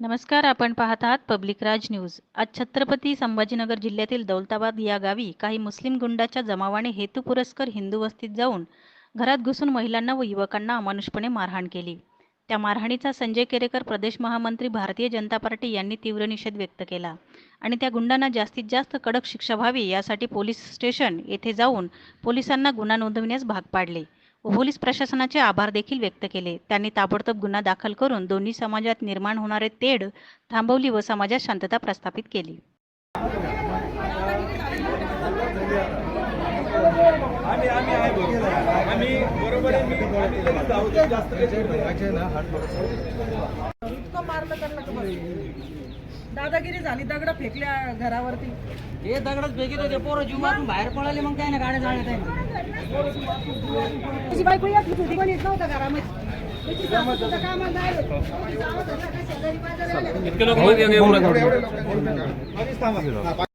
नमस्कार आपण पाहत आहात पब्लिक राज न्यूज आज छत्रपती संभाजीनगर जिल्ह्यातील दौलताबाद या गावी काही मुस्लिम गुंडाच्या जमावाने हेतुपुरस्कर हिंदू वस्तीत जाऊन घरात घुसून महिलांना व युवकांना अमानुषपणे मारहाण केली. त्या मारहाणीचा संजय केरेकर प्रदेश महामंत्री भारतीय जनता पार्टी यांनी तीव्र निषेध व्यक्त केला आणि त्या गुंडांना जास्तीत जास्त कडक शिक्षा व्हावी यासाठी पोलीस स्टेशन येथे जाऊन पोलिसांना गुन्हा नोंदविण्यास भाग पाडले. पोलीस प्रशासनाचे आभार देखील व्यक्त केले. त्यांनी ताबडतोब गुन्हा दाखल करून दोन्ही समाजात निर्माण होणारे तेढ थांबवली व समाजात शांतता प्रस्थापित केली. आम्ही आम्ही आहे बरोबर. आम्ही बरोबर आहे मी आम्ही लगेच जाऊ दे. जास्त काही करू नये. इतकं मारलं त्यांना का बस दादागिरी झाली दगड फेकल्या घरावरती. हे दगडच फेकीत होते. पोरं जीव मारून बाहेर पळाले मग काय ना गाड्या जाळण्यात आहे. तुझी बायको येत होती कोणी येत नव्हतं घरामध्ये. कामाला